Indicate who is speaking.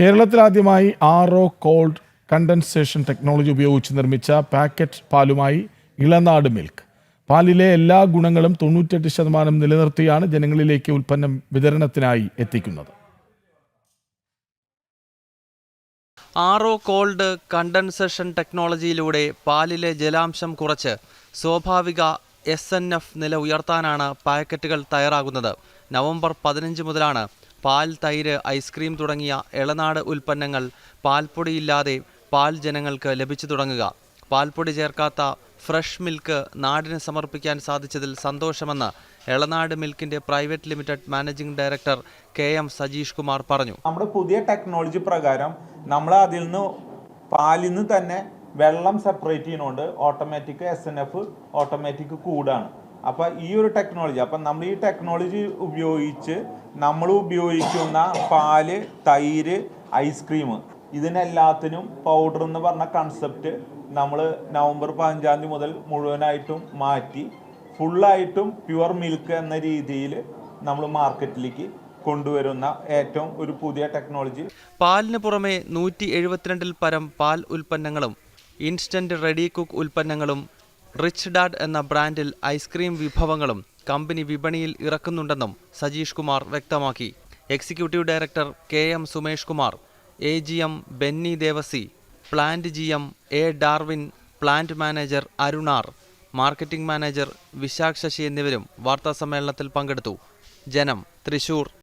Speaker 1: കേരളത്തിലാദ്യമായി ആദ്യമായി O called condensation technology ഉപയോഗിച്ച് നിർമ്മിച്ച പാക്കറ്റ് പാലുമായി ഇളനാട് മിൽക്ക്. പാലിലെ എല്ലാ ഗുണങ്ങളും തൊണ്ണൂറ്റെട്ട് ശതമാനം നിലനിർത്തിയാണ് ജനങ്ങളിലേക്ക് ഉൽപ്പന്നം വിതരണത്തിനായി എത്തിക്കുന്നത്.
Speaker 2: ആർഒ കോൾഡ് കണ്ടൻസേഷൻ ടെക്നോളജിയിലൂടെ പാലിലെ ജലാംശം കുറച്ച് സ്വാഭാവിക എസ് എൻ എഫ് നില ഉയർത്താനാണ് പാക്കറ്റുകൾ തയ്യാറാകുന്നത്. നവംബർ പതിനഞ്ച് മുതലാണ് പാൽ തൈര് ഐസ്ക്രീം തുടങ്ങിയ ഇളനാട് ഉൽപ്പന്നങ്ങൾ പാൽപ്പൊടിയില്ലാതെ പാൽ ജനങ്ങൾക്ക് ലഭിച്ചു തുടങ്ങുക. പാൽപ്പൊടി ചേർക്കാത്ത ഫ്രഷ് മിൽക്ക് നാടിന് സമർപ്പിക്കാൻ സാധിച്ചതിൽ സന്തോഷമെന്ന് Elanad മിൽക്കിന്റെ private limited managing director K M Sajeesh Kumar പറഞ്ഞു.
Speaker 3: നമ്മുടെ പുതിയ ടെക്നോളജി പ്രകാരം നമ്മൾ അതിൽ നിന്ന് പാലിൽ നിന്ന് തന്നെ വെള്ളം സെപ്പറേറ്റ് ചെയ്യുന്നതുകൊണ്ട് automatic S N F automatic കൂടാണ്. അപ്പോൾ ഈ ഒരു ടെക്നോളജി അപ്പം നമ്മൾ ഈ ടെക്നോളജി ഉപയോഗിച്ച് നമ്മൾ ഉപയോഗിക്കുന്ന പാൽ തൈര് ഐസ്ക്രീം ഇതിനെല്ലാത്തിനും പൗഡർ എന്ന് പറഞ്ഞ കൺസെപ്റ്റ് നമ്മൾ നവംബർ പതിനഞ്ചാം തീയതി മുതൽ മുഴുവനായിട്ടും മാറ്റി ഫുള്ളായിട്ടും പ്യുവർ മിൽക്ക് എന്ന രീതിയിൽ നമ്മൾ മാർക്കറ്റിലേക്ക് കൊണ്ടുവരുന്ന ഏറ്റവും ഒരു പുതിയ ടെക്നോളജി
Speaker 2: പാലിന് പുറമെ നൂറ്റി എഴുപത്തിരണ്ടിൽ പരം പാൽ ഉൽപ്പന്നങ്ങളും ഇൻസ്റ്റന്റ് റെഡി കുക്ക് ഉൽപ്പന്നങ്ങളും റിച്ച് ഡാഡ് എന്ന ബ്രാൻഡിൽ ഐസ്ക്രീം വിഭവങ്ങളും കമ്പനി വിപണിയിൽ ഇറക്കുന്നുണ്ടെന്നും സജീഷ് കുമാർ വ്യക്തമാക്കി. Executive director K M Sumesh Kumar A G M Benny Devasy plant G M A Darwin plant manager Arunar marketing manager Vishakh Sasi എന്നിവരും വാർത്താസമ്മേളനത്തിൽ പങ്കെടുത്തു. ജനം തൃശൂർ.